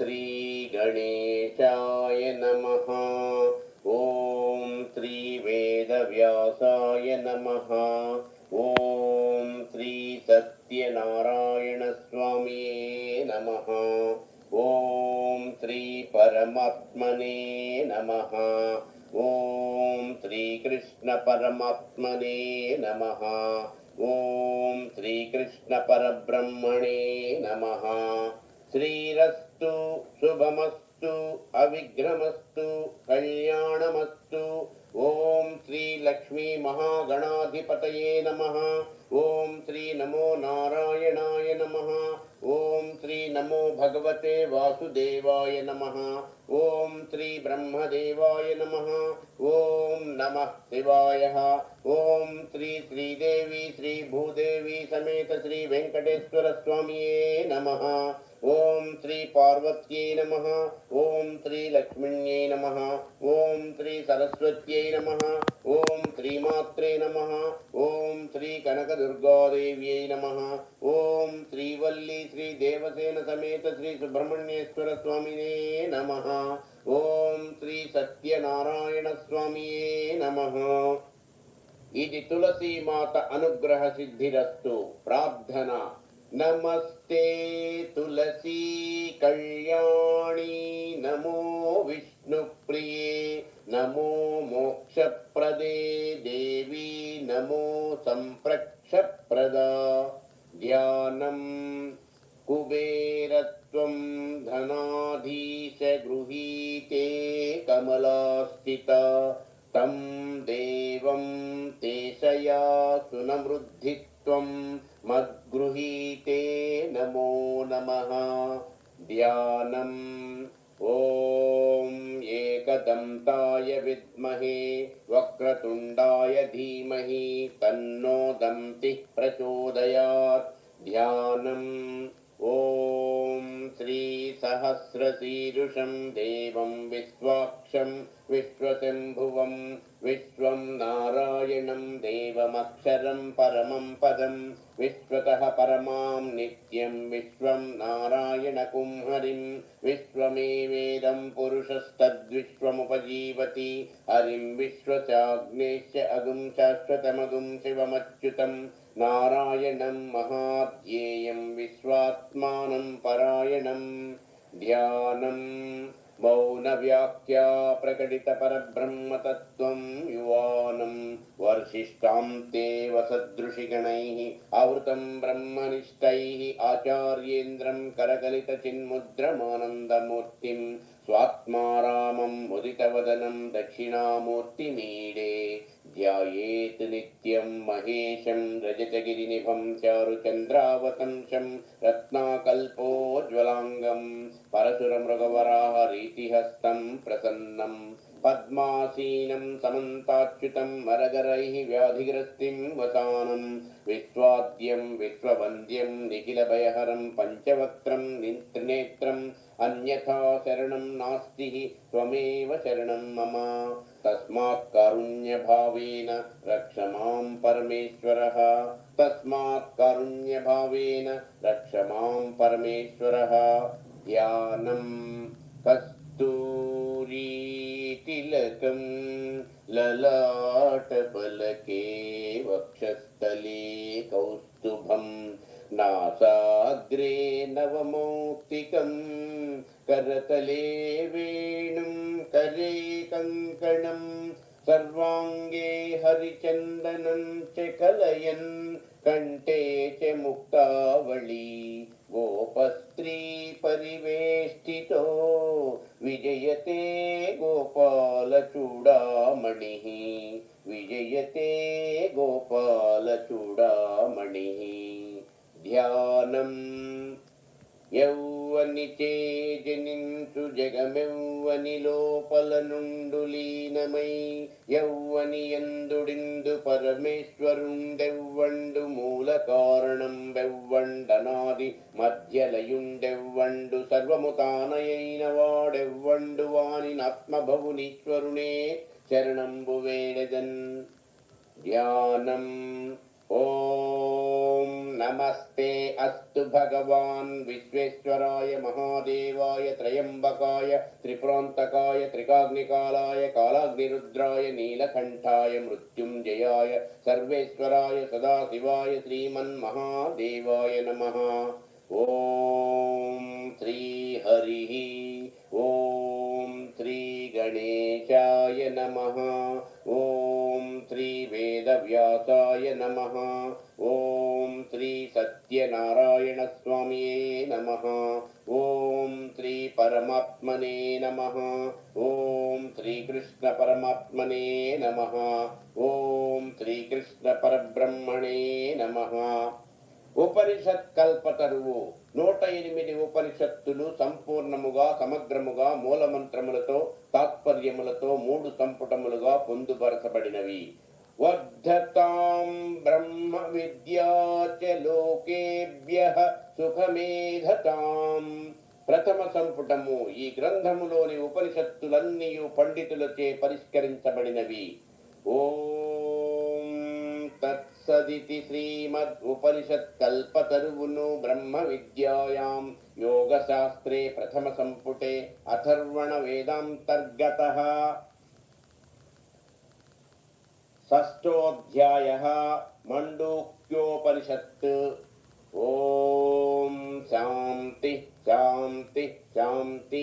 श्रीगणेशाय नमः। ॐ श्रीवेदव्यासाय नमः। ॐ श्रीसत्यनारायणस्वामिये नमः। ॐ श्रीपरमात्मने नमः। ॐ श्रीकृष्णपरमात्मने नमः। ॐ श्रीकृष्णपरब्रह्मणे नमः श्रीरस्तु शुभमस्तु अविघ्नमस्तु कल्याणमस्तु। ॐ श्रीलक्ष्मीमहागणाधिपतये नमः। ॐ श्री नमो नारायणाय नमः। ॐ श्री नमो भगवते वासुदेवाय नमः। ॐ श्री ब्रह्मदेवाय नमः। ॐ नमः शिवाय। ॐ श्री श्रीदेवी श्रीभूदेवी समेत श्री वेङ्कटेश्वर ఓం శ్రీ పార్వత్యై నమ. ఓం శ్రీ లక్ష్మిణ్యై నమ. ఓం శ్రీ సరస్వత్యై నమ. ఓం శ్రీమాత్రే నమ. ఓం శ్రీ కనకదుర్గాదేవ్యై నమ. ఓం శ్రీవల్లి శ్రీ దేవసేన సమేత శ్రీ సుబ్రహ్మణ్యేశ్వర స్వామినే నమ. ఓం శ్రీ సత్యనారాయణ స్వామియే నమ. ఇది తులసీమాత అనుగ్రహ సిద్ధిరస్తు ప్రార్థన. नमस्ते तुलसी कल्याणी नमो विष्णुप्रिये नमो मोक्षप्रदे देवी नमो सम्प्रक्षप्रदा। ज्ञानं कुबेरत्वं धनाधीशगृहीते कमलास्थिता। तं देवं तेशया सुनमृद्धित्वं गृहीते नमो नमः। ध्यानम्। ॐ एकदन्ताय विद्महे वक्रतुण्डाय धीमहि तन्नो दन्तिः प्रचोदयात्। ध्यानम्। ॐ श्रीसहस्रशीरुषं देवं विश्वाक्षं विश्वशम्भुवं विश्वं नारायणं देवमक्षरं परमं पदं विश्वतः परमां नित्यं विश्वं नारायणकुंहरिं विश्वमेवेदं पुरुषस्तद्विश्वमुपजीवति हरिं विश्वचाग्नेश्च अगुं शाश्वतमगुं शिवमच्युतम् నారాయణం మహాధ్యేయం విశ్వాత్మానం పరాయణం ధ్యానం మౌనవ్యాఖ్యా ప్రకటిత పరబ్రహ్మతత్వం యువానం వర్షిష్టాం తే వసదృషిగణైः ఆవృతం బ్రహ్మనిష్టై ఆచార్యేంద్రం కరకలిత చిన్ముద్రమానందమూర్తిం స్వాత్మారామం ముదితవదనం దక్షిణామూర్తిమీడే ధ్యాయేత్ నిత్యం మహేశం రజతగిరినిభం చారుచంద్రావతంశం రత్నాకల్పోజ్వలాంగం పరశురమృగవరాహరీతిహస్తం ప్రసన్నం పద్మాసీనం సమంతాచ్యుతం వరగరై వ్యాధిగ్రస్తిం వసానం విశ్వాద్యం విశ్వవంద్యం నిఖిల భయహరం పంచవక్త్రం త్రినేత్రం అన్యథా శరణం నాస్తి త్వమేవ శరణం మమ తస్మాత్ కారుణ్యభావేన రక్ష మాం పరమేశ్వరः తస్మాత్ కారుణ్యభావేన రక్ష మాం పరమేశ్వరः ధ్యానం కస్తూరీతిలకం లలాటపలకే వక్షస్థలే కౌస్తుభం నాసాగ్రే నవమౌక్తికం కరతలే వేణుం కరే కంకణం సర్వాంగే హరిచందనం చ కలయన్ కంఠే చ ముక్తావళీ గోపస్త్రీ పరివేష్టితో विजयते गोपालचूडामणिः विजयते गोपालचूडामणिः ध्यानम् యౌవనిచే జనించు జగమెవ్వని లోపల నుండు లీనమై యౌవని ఎందుడిందు పరమేశ్వరుండెవ్వండు మూల కారణం వెవ్వండనాది మధ్యలయుండెవ్వండు సర్వము తానయైన వాడెవ్వండు వాని ఆత్మభవునీశ్వరునే శరణంబు వేడెదన్ ధ్యానం ఓం नमस्ते अस्तु भगवान् विश्वेश्वराय महादेवाय त्र्यम्बकाय त्रिपुरान्तकाय त्रिकाग्निकालाय, कालाग्निरुद्राय, नीलकण्ठाय, मृत्युञ्जयाय, सर्वेश्वराय सदाशिवाय, श्रीमन्महादेवाय नमः। ॐ श्रीहरिः, ॐ श्रीगणेशाय नमः, ॐ श्रीवेदव्यासाय नमः। ఓం శ్రీ సత్యనారాయణ స్వామి నమ. ఓం శ్రీ పరమాత్మనే నమ. ఓం శ్రీకృష్ణ పరమాత్మనే నమ. ఓం శ్రీకృష్ణ పరబ్రహ్మణే నమ. ఉపనిషత్ కల్పతరువు నూట ఎనిమిది ఉపనిషత్తులు సంపూర్ణముగా సమగ్రముగా మూలమంత్రములతో తాత్పర్యములతో మూడు సంపుటములుగా పొందుపరచబడినవి. వర్ధతాం బ్రహ్మ విద్యా సుఖమేధతాం ప్రథమ సంపుటము. ఈ గ్రంథములోని ఉపనిషత్తులన్నీ పండితులచే పరిష్కరించబడినవి. ఓం తత్సదితి శ్రీమద్ ఉపనిషత్ కల్పతరువును బ్రహ్మ విద్యాయాం యోగశాస్త్రే ప్రథమ సంపుటే. అథర్వణ వేదాంతర్గత. షష్టోధ్యాయ మండూక్యోపనిషత్ ॐ శాంతి శాంతి శాంతి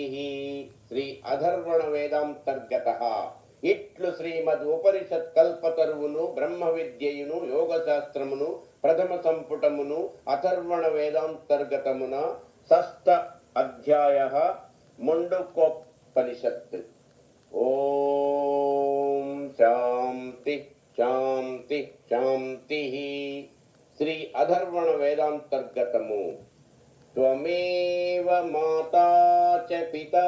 శ్రీ అధర్వణ వేదాంతర్గత ఇట్లు శ్రీమద్ ఉపనిషత్ కల్పతరువును బ్రహ్మ విద్యయును యోగశాస్త్రమును ప్రథమ సంపుటమును అథర్వణ వేదాంతర్గతమున షష్ట అధ్యాయ ముండుకోపనిషత్ ఓం శాంతి శాంతి శాంతి శ్రీ అధర్వణ వేదాంతర్గతము त्वमेव माता च पिता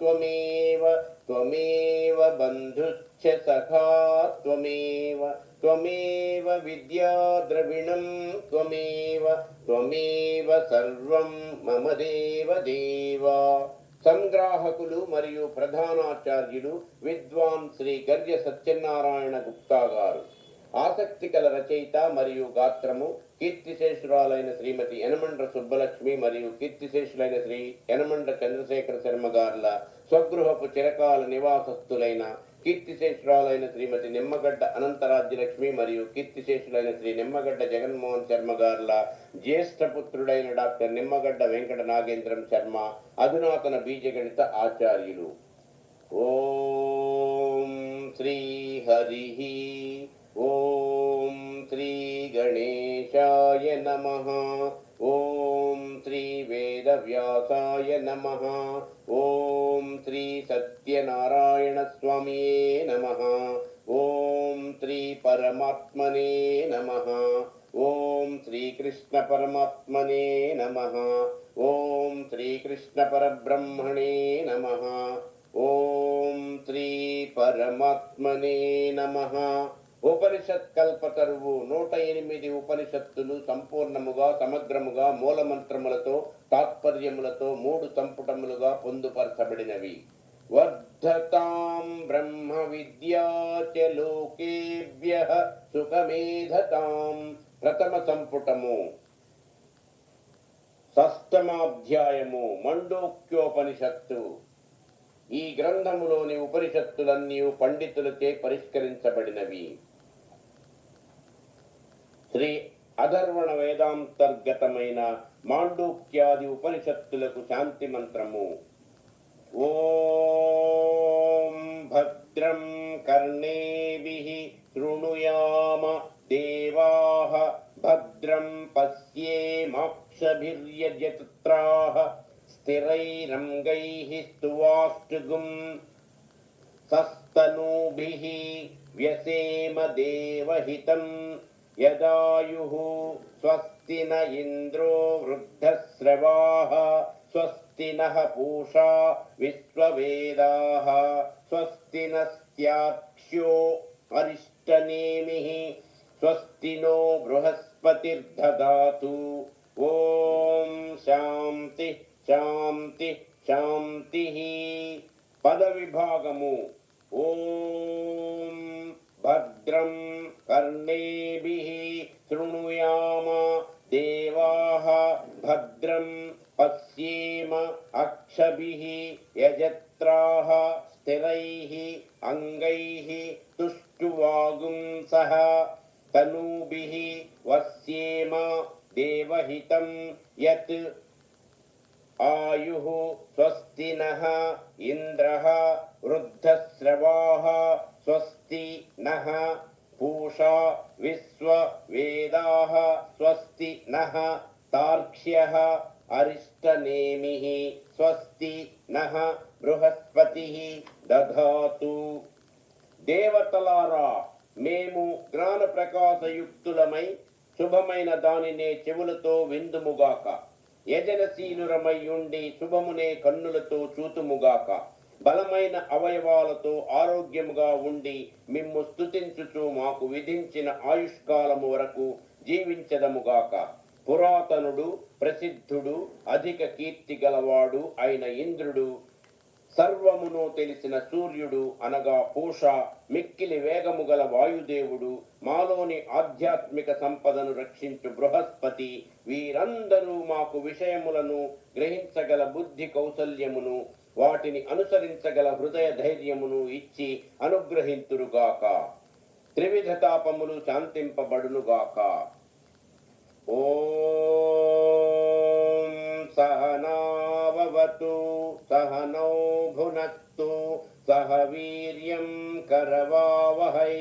त्वमेव त्वमेव बन्धुश्च सखा त्वमेव त्वमेव विद्याद्रविणं त्वमेव त्वमेव సర్వం మమ దేవ దేవా సంగ్రాహకులు మరియు ప్రధానాచార్యులు విద్వాన్ శ్రీ గర్య సత్యనారాయణ గుప్తా గారు. ఆసక్తి కల రచయిత మరియు గాత్రము కీర్తిశేషురాలైన శ్రీమతి యనమండ్ర సుబ్బలక్ష్మి మరియు కీర్తిశేషులైన శ్రీ యనమండ్ర చంద్రశేఖర శర్మ గారుల స్వగృహపు చిరకాల నివాసస్థులైన కీర్తిశేషురాలైన శ్రీమతి నిమ్మగడ్డ అనంతరాజ్యలక్ష్మి మరియు కీర్తిశేషులైన శ్రీ నిమ్మగడ్డ జగన్మోహన్ శర్మ గారుల జ్యేష్ఠ పుత్రుడైన డాక్టర్ నిమ్మగడ్డ వెంకట నాగేంద్రం శర్మ అధునాతన బీజగణిత ఆచార్యులు. ఓం శ్రీ హరి ఓం శ్రీ గణేశాయ నమ. ఓం శ్రీ వేదవ్యాసాయ నమ ఓం శ్రీ సత్యనారాయణ స్వామియే నమ ఓం శ్రీ పరమాత్మనే నమ ఓం శ్రీకృష్ణ పరమాత్మనే నమ ఉపనిషత్ కల్పతరువు నూట ఎనిమిది ఉపనిషత్తులు సంపూర్ణముగా సమగ్రముగా మూలమంత్రములతో తాత్పర్యములతో మూడు సంపుటములుగా పొందుపరచబడినవి. వర్ధతాం బ్రహ్మ విద్యా లోకేభ్య సుఖమేధతాం. ప్రథమ సంపుటము. షష్టమాధ్యాయము మండోక్యోపనిషత్తు. ఈ గ్రంథములోని ఉపనిషత్తులన్నీ పండితులచే పరిష్కరించబడినవి. శ్రీ అధర్వణ వేదాంతర్గతమైన మాండూక్యాది ఉపనిషత్తులకు శాంతి మంత్రము. ఓం భద్రం కర్ణేభి శృణుయామ దేవా భద్రం పశ్యేమాక్షభిర్యజత్రా స్థిరైరంగైः స్తువాష్టుగుం సస్తనూభిः వ్యసేమ దేవహితం యదాయుः స్వస్తి న ఇంద్రో వృద్ధశ్రవాः స్వస్తి నః పూషా విశ్వవేదాः స్వస్తి నస్త్యాక్ష్యో అరిష్టనేమిः స్వస్తి నో బృహస్పతిర్దదాతు ఓం శాంతి శాంతి శాంతి పద भद्रम् कर्णेभिः शृणुयाम देवाः भद्रम् पश्येम अक्षभिः यजत्राः स्थिरैः अङ्गैः तुष्टुवागुंसः तनूभिः वस्येम देवहितं यत् आयुः स्वस्ति नः इन्द्रः वृद्धस्रवाः स्वस्ति नः पूषा विश्ववेदाः स्वस्ति नः तार्क्ष्यः अरिष्टनेमिः स्वस्ति नः बृहस्पतिः दधातु దేవతలారా మేము జ్ఞాన ప్రకాశయుక్తులమై శుభమైన దానినే చెవులతో విందుముగాక యజనశీలురమయ్యుండి శుభమునే కన్నులతో చూతుముగాక. బలమైన అవయవాలతో ఆరోగ్యముగా ఉండి మిమ్ము స్తుతించుచు మాకు విధించిన ఆయుష్కాలము వరకు జీవించదముగాక. పురాతనుడు ప్రసిద్ధుడు అధిక కీర్తి గలవాడు అయిన ఇంద్రుడు సర్వమును తెలిసిన సూర్యుడు అనగా పూష మిక్కిలి వేగము గల వాయుదేవుడు మాలోని ఆధ్యాత్మిక సంపదను రక్షించు బృహస్పతి వీరందరూ మాకు విషయములను గ్రహించగల బుద్ధి కౌశల్యమును వాటిని అనుసరించగల హృదయ ధైర్యమును ఇచ్చి అనుగ్రహింతురుగాక త్రివిధ తాపములు శాంతింపబడునుగాక. ఓ సహనావతు సహనో భునత్తు సహ వీర్యం కరవావహై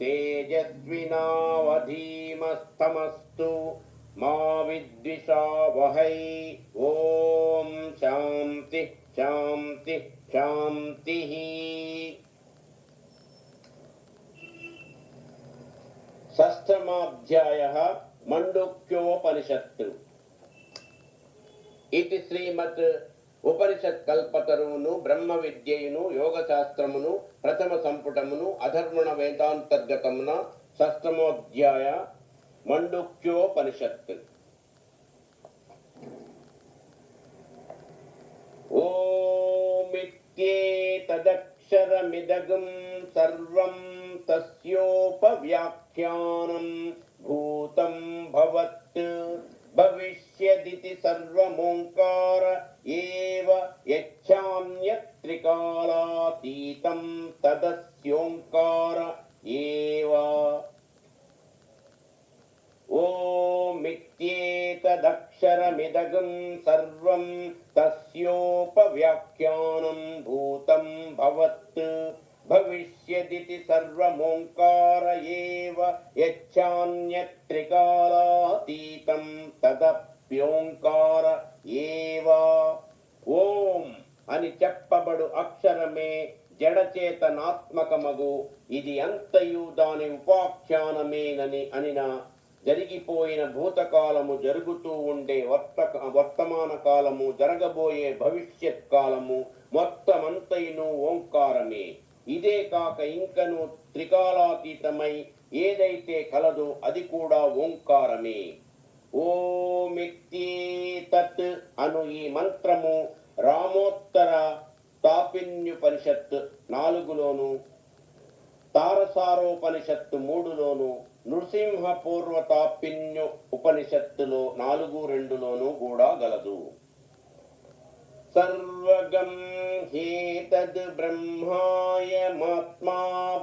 తేజస్వినావధీమస్తమస్తు. मा विद्विषावहै ॐ शान्तिः शान्तिः शान्तिः షష్టమాధ్యాయ మండుక్యోపనిషత్తు ఇది శ్రీమత్ ఉపనిషత్ కల్పతరువును బ్రహ్మ విద్యయును యోగ శాస్త్రమును ప్రథమ సంపుటమును అధర్మణ వేదాంతర్గతమున షష్టమోధ్యాయ మండుక్యోపనిషత్ ఓమిత్యేతదక్షరమిదగం సర్వం తస్యోపవ్యాఖ్యానం భూతం భవత్ భవిష్యదితి సర్వమోంకార ఏవ యచ్చాన్యత్రికాలాతీతం తదస్యోంకార ఏవ ఓమిత్యేతదక్షరమిదగం సర్వం తస్యోపవ్యాఖ్యానం భూతం భవత్. భవిష్యదితి సర్వమోంకార ఏవ యచ్చాన్యత్రికాలాతీతం తదప్యోంకార ఏవ. ఓం అని చెప్పబడు అక్షరమే జడచేతనాత్మకమగు. ఇది అంతయు దాని ఉపాఖ్యానమేనని అనిన జరిగిపోయిన భూతకాలము జరుగుతూ ఉండే వర్త వర్తమాన కాలము జరగబోయే భవిష్యత్ కాలము మొత్తమంతైను ఓంకారమే. ఇదే కాక ఇంకను త్రికాలాతీతమై ఏదైతే కలదో అది కూడా ఓంకారమే. తత్ అను ఈ మంత్రము రామోత్తర తాపిన్యుపనిషత్ నాలుగులోను తారసారోపనిషత్తు మూడులోను నృసింహ పూర్వతాపిన్యు ఉపనిషత్తులో నాలుగు రెండులోను కూడా గలదు. సర్వగం హేతద్ బ్రహ్మాయమాత్మా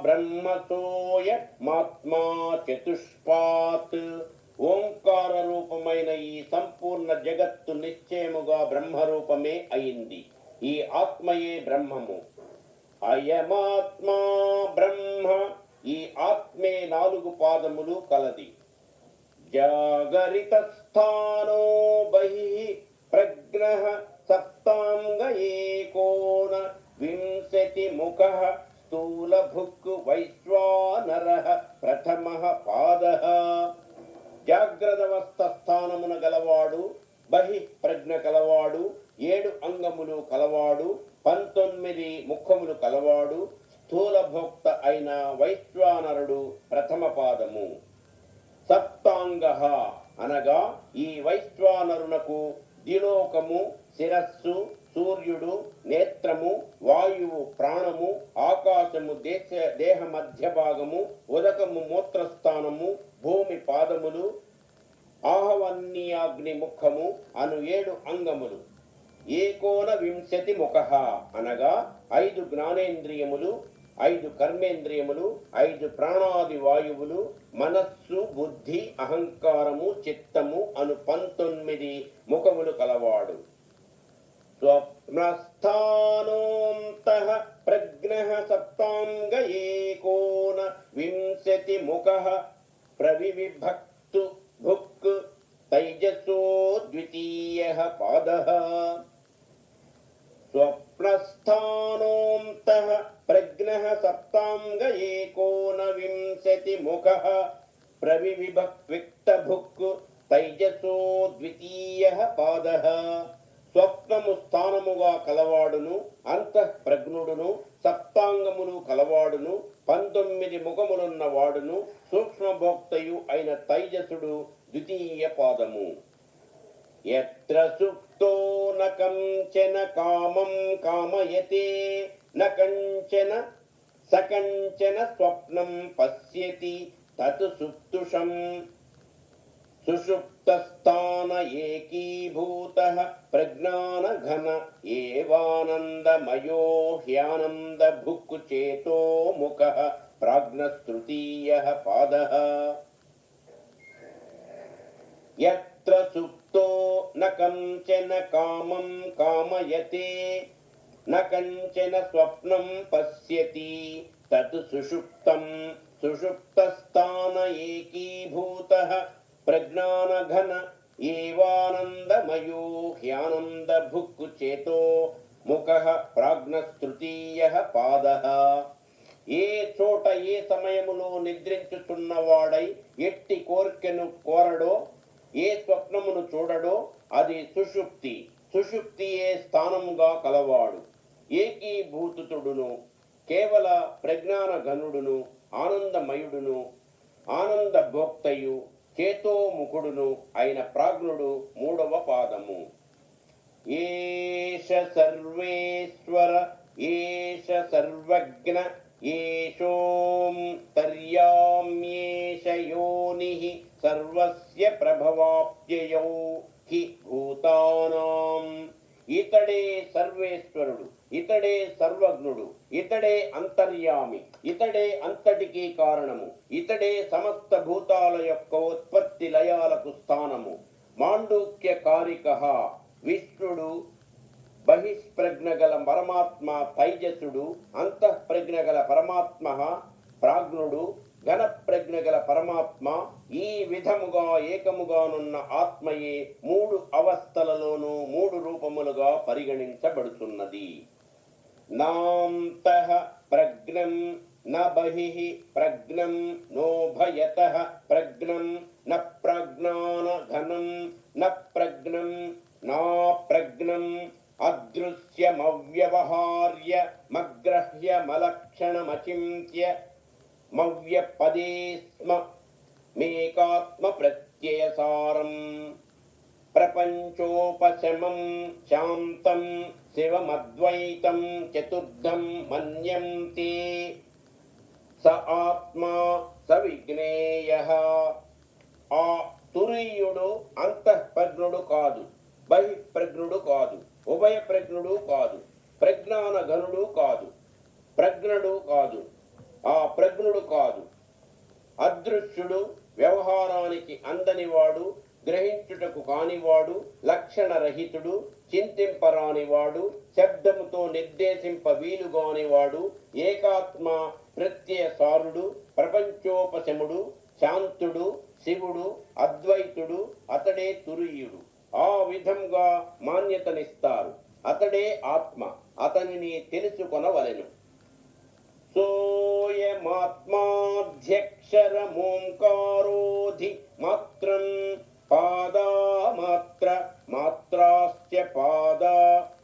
బ్రహ్మతోయ మాత్మా చతుష్పాత్. ఓంకార రూపమైన ఈ సంపూర్ణ జగత్తు నిశ్చయముగా బ్రహ్మరూపమే అయింది. ఈ ఆత్మయే బ్రహ్మము. అయమాత్మా బ్రహ్మ ఈ ఆత్మే నాలుగు పాదములు కలది. జాగరిత స్థానో బహి ప్రజ్ఞ సప్తాంగ ఏకోన వింశతి ముఖ స్థూల భుక్ వైశ్వానర ప్రథమ పాద. జాగ్రదవస్థ స్థానమున గలవాడు బహి ప్రజ్ఞ కలవాడు ఏడు అంగములు కలవాడు పంతొమ్మిది ముఖములు కలవాడు స్థూలభోక్త అయిన వైశ్వానరుడు ప్రథమ పాదము. సప్తాంగ అనగా ఈ వైశ్వానరునకు దిలోకము శిరస్సు సూర్యుడు నేత్రము వాయువు ప్రాణము ఆకాశము దేశ దేహ మధ్య భాగము ఉదకము మూత్రస్థానము భూమి పాదములు ఆహవన్యాగ్ని ముఖము అను ఏడు అంగములు. ఏకోన వింశతి ముఖ అనగా ఐదు జ్ఞానేంద్రియములు ఐదు కర్మేంద్రియములు ఐదు ప్రాణాది వాయువులు మనస్సు బుద్ధి అహంకారము చిత్తము అను పంతొమ్మిది ముఖములు కలవాడు. స్వప్నస్థానోంత ప్రజ్ఞ సప్తాంగ ఏకోన వింశతి ముఖః ప్రవివిభక్తు భుక్ తైజసో ద్వితీయ పాదः స్వప్నస్థానోంతః ప్రజ్ఞ సప్తాంగ ఏకోన వింశతి ముఖః ప్రవివిభక్విక్తభుక్ తైజసో ద్వితీయ పాదः స్వప్నము స్థానముగా కలవాడును అంతఃప్రజ్ఞుడును సప్తాంగములు కలవాడును పంతొమ్మిది ముఖములున్న వాడును సూక్ష్మభోక్తయు అయిన తైజసుడు ద్వితీయ పాదము। ఎత్ర సుప్తో న కంచన కామం కామయతే న కంచన సకంచన స్వప్నం పశ్యతి తత్ సుప్తుషం సుషుప్తస్థాన ఏకీభూత ప్రజ్ఞాన ఘన ఏవానందమయో హ్యానంద భుక్కు చేతో ముఖ ప్రాజ్ఞస్తృతీయ పాద కంచన కామం కామయతే న స్వప్నం పశ్యతి తత్ సుషుప్తం సుషుప్తస్థాన ఏకీభూత ప్రజ్ఞానఘన ఏవానందమయో హ్యానంద భుక్కు చేతో ముఖ ప్రాజ్ఞస్తృతీయ పాద. ఏ చోట ఏ సమయములో నిద్రించుతున్నవాడై ఎట్టి కోర్కెను కోరడో ఏ స్వప్నమును చూడడో అది సుషుప్తి. సుషుప్తియే స్థానముగా కలవాడు. ఏకీభూతుడును కేవల ప్రజ్ఞాన ఘనుడును ఆనందమయుడును ఆనంద భోక్తయు చేతోముఖుడును అయిన ప్రాజ్ఞుడు మూడవ పాదము. ఏష సర్వేశ్వర ఏష సర్వజ్ఞ ఏషోం తర్యామ్యేష యోని సర్వస్య ప్రభవాప్యయౌ హి భూతానాం ఇతడే సర్వేశ్వరుడు ఇతడే సర్వజ్ఞుడు ఇతడే అంతర్యామి ఇతడే అంతటికీ కారణము ఇతడే సమస్త భూతాల యొక్క ఉత్పత్తి లయాలకు స్థానము మాండూక్య కారిక విష్ణుడు బహిష్ప్రజ్ఞ గల పరమాత్మ తైజసుడు అంతఃప్రజ్ఞ గల పరమాత్మ ప్రాజ్ఞుడు ఘనప్రజ్ఞ గల పరమాత్మ ఈ విధముగా ఏకముగానున్న ఆత్మయే మూడు అవస్థలలోనూ మూడు రూపములుగా పరిగణించబడుతున్నది. నాంతః ప్రజ్ఞం న బహిః ప్రజ్ఞం నోభయత ప్రజ్ఞం న ప్రజ్ఞాన ఘనం న ప్రజ్ఞం నా ప్రజ్ఞం అదృశ్యమవ్యవహార్య మగ్రహ్యమలక్షణమచింత్య మవ్యపదే స్మ మేకాత్మ ప్రత్యయసారం ప్రపంచోపశమం శాంతం శివమద్వైతం చతుర్థం మన్యంతే స ఆత్మా స విఘ్నేయ ఆ తురీయుడు అంతఃప్రజ్ఞుడు కాదు బహిప్రజ్ఞుడు కాదు ఉభయ ప్రజ్ఞుడు కాదు ప్రజ్ఞాన గనుడు కాదు ప్రజ్ఞుడు కాదు ఆ ప్రజ్ఞుడు కాదు. అదృశ్యుడు వ్యవహారానికి అందనివాడు గ్రహించుటకు కానివాడు లక్షణరహితుడు చింతింపరానివాడు శబ్దముతో నిర్దేశింప వీలుగానివాడు ఏకాత్మ ప్రత్యయసారుడు ప్రపంచోపశముడు శాంతుడు శివుడు అద్వైతుడు అతడే తురియుడు. ఆ విధంగా మాన్యతనిస్తారు. అతడే ఆత్మ అతనిని తెలుసుకొనవలెను. సోయమాత్మాధ్యక్షరమోంకారోధి మాత్రం పాదామాత్ర మాత్రాస్య పాద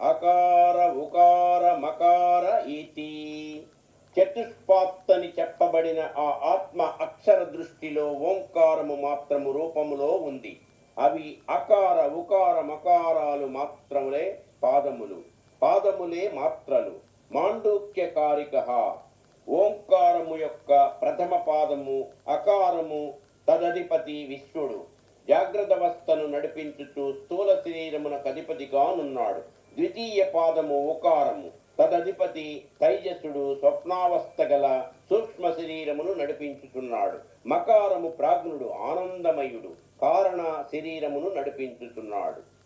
అకార ఉకార మకార ఇతి చతుష్పాత్తని చెప్పబడిన ఆ ఆత్మ అక్షర దృష్టిలో ఓంకారము మాత్రము రూపములో ఉంది. అవి అకార ఉకార మకారాలు మాత్రములే పాదములు. పాదములే మాత్రలు. మాండూక్య కారిక ఓంకారము యొక్క ప్రథమ పాదము అకారము తదధిపతి విశ్వడు జాగ్రత్త అవస్థను నడిపించుచు స్థూల శరీరమున కధిపతిగానున్నాడు ద్వితీయ పాదము ఉకారము. తదధిపతి తైజసుడు స్వప్నావస్థ గల సూక్ష్మ శరీరమును నడిపించుతున్నాడు మకారము ప్రాజ్ఞుడు ఆనందమయుడు. కారణ శరీరమును నడిపించుతున్నాడు.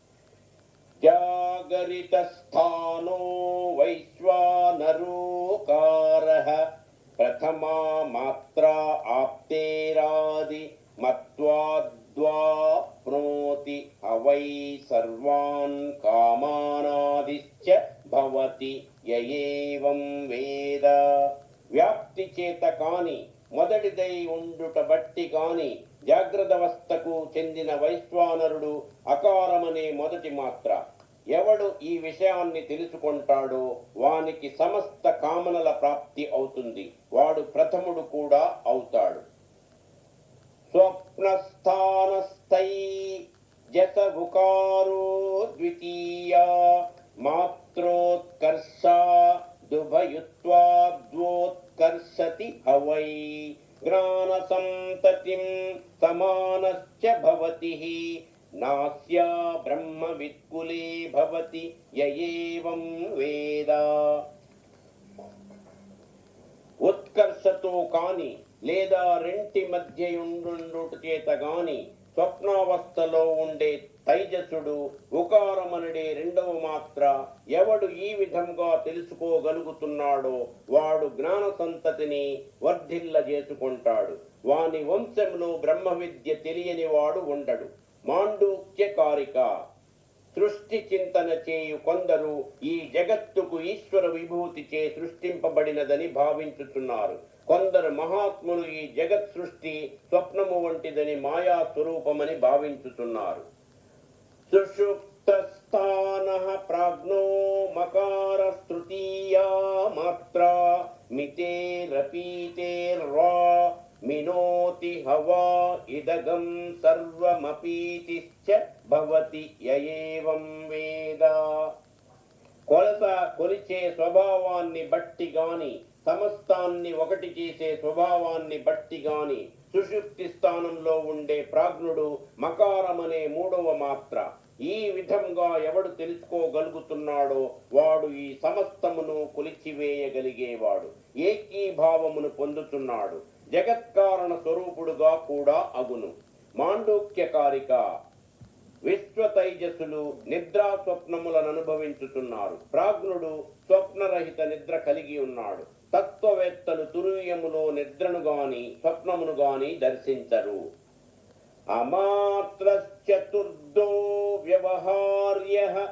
జాగరిత స్థానో వైశ్వానరోకార ప్రథమా మాత్రా ఆప్తేరాది మత్వాద్వాప్నోతి అవై సర్వాన్ కామానాదిశ్చ భవతి యయేవం వేద. వ్యాప్తి చేత కాని మొదటిదై ఉండుట బట్టి కాని జాగ్రత్తవస్థకు చెందిన వైశ్వానరుడు అకారమనే మొదటి మాత్ర. ఎవడు ఈ విషయాన్ని తెలుసుకుంటాడో వానికి సమస్త కామనల ప్రాప్తి అవుతుంది. వాడు ప్రథముడు కూడా అవుతాడు. స్వప్నస్థానస్థై జత ద్వితీయా మాత్రోత్కర్ష దుభయుత్వాద్వోత్కర్షతి హవై. జ్ఞాన సంతతిం సమానశ్చ నాస్యా బ్రహ్మ విత్కులే భవతి యయేవం వేద ఉత్కర్షతో కాని లేదా రెంటి మధ్య ఉండుట చేత గాని స్వప్నావస్థలో ఉండే తైజసుడు ఉకారమనడే రెండవ మాత్ర. ఎవడు ఈ విధంగా తెలుసుకోగలుగుతున్నాడో వాడు జ్ఞాన సంతతిని వర్ధిల్ల చేసుకుంటాడు వాని వంశంలో బ్రహ్మ విద్య తెలియని వాడు ఉండడు. మాండూక్య కారిక సృష్టి చింతన చేయు కొందరు ఈ జగత్తుకు ఈశ్వర విభూతి చే సృష్టింపబడినదని భావించుతున్నారు. కొందరు మహాత్ములు ఈ జగత్ సృష్టి స్వప్నము వంటిదని మాయా స్వరూపమని భావించుతున్నారు. సుషుప్తస్థాన ప్రాజ్ఞో మకార తృతీయా మాత్ర మితేరపీతేర్వా మినోతి హవా ఇదగం సర్వమపీతిశ్చ భవతి యయేవం వేద కొలత కొలిచే స్వభావాన్ని బట్టి గాని సమస్తాన్ని ఒకటి చేసే స్వభావాన్ని బట్టి గాని సుషుప్తి స్థానంలో ఉండే ప్రాజ్ఞుడు మకారమనే మూడవ మాత్ర. ఈ విధంగా ఎవడు తెలుసుకోగలుగుతున్నాడో వాడు ఈ సమస్తమును కొలిచివేయగలిగేవాడు ఏకీభావమును పొందుతున్నాడు జగత్కారణ స్వరూపుడుగా కూడా అగును. మాండూక్యకారిక విశ్వతైజసులు నిద్రా స్వప్నములను అనుభవించుతున్నారు. ప్రాజ్ఞుడు స్వప్నరహిత నిద్ర కలిగి ఉన్నాడు. తత్వవేత్తలు తురుయములో నిద్రను గాని స్వప్నమును గాని దర్శించరు. అమాత్రశ్చతుర్దో వ్యవహార్య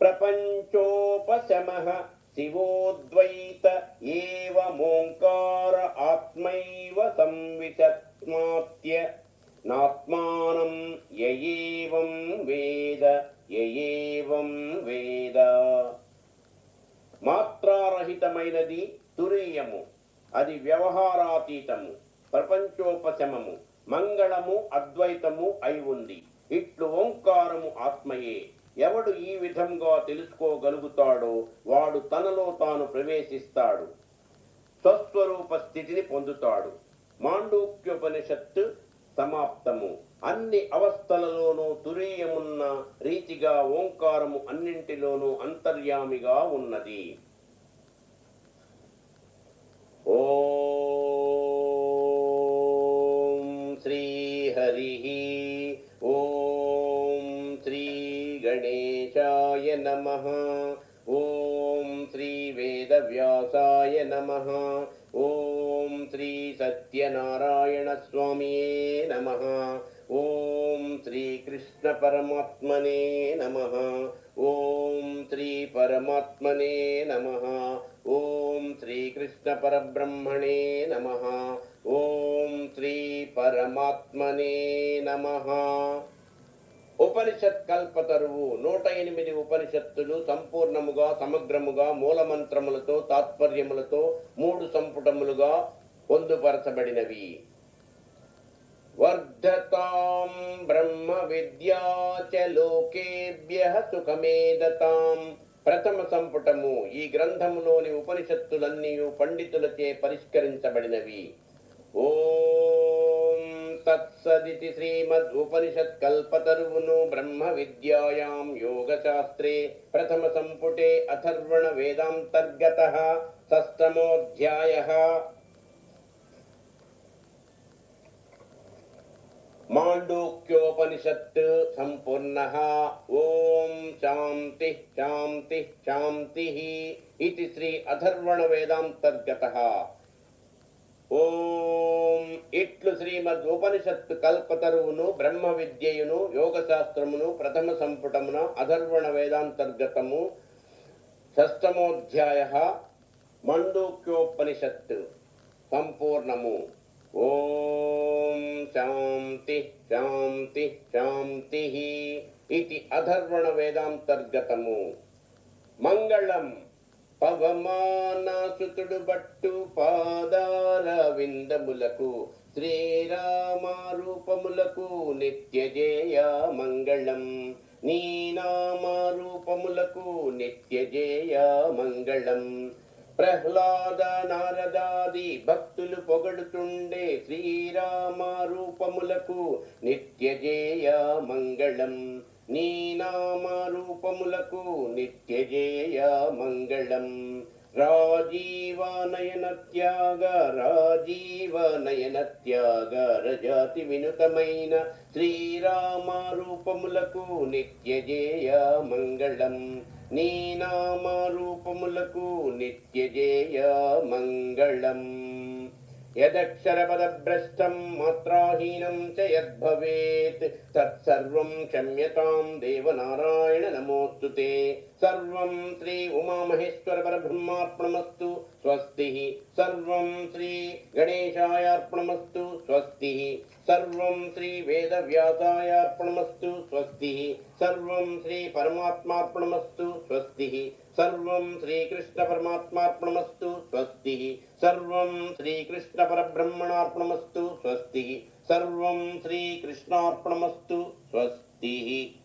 ప్రపంచోపశమ శివోద్వైత ఏవమోంకార ఆత్మైవ సంవిశత్మాత్య నాత్మానం యయేవం వేద యయేవం వేద. మాత్రారహితమైనది తురీయము అది వ్యవహారాతీతము ప్రపంచోపశమము. మంగళము అద్వైతము అయి ఉంది. ఇట్లు ఓంకారము ఆత్మయే. ఎవడు ఈ విధంగా తెలుసుకోగలుగుతాడో వాడు తనలో తాను ప్రవేశిస్తాడు. స్వస్వరూప స్థితిని పొందుతాడు. మాండూక్యోపనిషత్తు సమాప్తము. అన్ని అవస్థలలోనూ తురీయమున్న రీతిగా ఓంకారము అన్నింటిలోనూ అంతర్యామిగా ఉన్నది. हरिः ॐ श्रीगणेशाय नमः। ॐ श्रीवेदव्यासाय नमः। ॐ श्रीसत्यनारायणस्वामिये नमः। ॐ श्रीकृष्णपरमात्मने नमः। ॐ श्रीपरमात्मने नमः। శ్రీకృష్ణ శ్రీ ఓం శ్రీ పరబ్రహ్మణే నమ. ఓం శ్రీ పరమాత్మనే నమ. ఉపనిషత్ కల్పతరువు నూట ఎనిమిది ఉపనిషత్తులు సంపూర్ణముగా సమగ్రముగా మూలమంత్రములతో తాత్పర్యములతో మూడు సంపుటములుగా పొందుపరచబడినవి. వర్ధతాం బ్రహ్మ విద్యా చ లోకేభ్య సుఖమేదతాం ప్రథమ సంపుటము ఈ గ్రంథములోని ఉపనిషత్తులన్నీ పండితులచే పరిష్కరించబడినవి. ఓం తత్సదితి కల్పతరువును బ్రహ్మ విద్యాయాం యోగశాస్త్రే ప్రథమ సంపుటే అథర్వణ వేదాంతర్గత షష్టమోధ్యాయ. మాండూక్యోపనిషత్ సంపూర్ణ. ఓం శాంతి శాంతి శాంతి ఇది శ్రీ అథర్వణ వేదాంతర్గత. ఓం ఇట్లు శ్రీమద్ ఉపనిషత్తు కల్పతరువును బ్రహ్మ విద్యయును యోగశాస్త్రమును ప్రథమ సంపుటమున అధర్వణ వేదాంతర్గతము. షష్టమోధ్యాయ మండూక్యోపనిషత్తు సంపూర్ణము. ఓం శాంతి శాంతి శాంతి ఇది అధర్వణ వేదాంతర్గతము. మంగళం పవమానాసుతుడు బట్టు పాదార విందములకు శ్రీరామారూపములకు నిత్యజేయ మంగళం. నీనామారూపములకు నిత్యజేయ మంగళం. ప్రహ్లాద నారదాది భక్తులు పొగడుతుండే శ్రీరామారూపములకు నిత్యజేయ మంగళం. నీ నిత్య నిత్యజేయ మంగళం. రాజీవనయన త్యాగ రాజీవనయన త్యాగ రజాతి వినుతమైన శ్రీరామరూపములకు నిత్యజేయ మంగళం. నీ నామరూపములకు నిత్యజేయ మంగళం. यदक्षरपदभ्रष्टं मात्राहीनं च यद्भवेत् तत्सर्वं क्षम्यतां देवनारायण नमोऽस्तु ते सर्वं श्री उमामहेश्वरपरब्रह्मार्पणमस्तु स्वस्तिः सर्वं श्रीगणेशायार्पणमस्तु स्वस्तिः सर्वं श्रीवेदव्यासायार्पणमस्तु स्वस्तिः सर्वं श्रीपरमात्मार्पणमस्तु स्वस्तिः సర్వం శ్రీకృష్ణ పరమాత్మార్పణమస్తు స్వస్తి. సర్వం శ్రీకృష్ణ పరబ్రహ్మణార్పణమస్తు స్వస్తి. సర్వం శ్రీకృష్ణార్పణమస్తు స్వస్తి.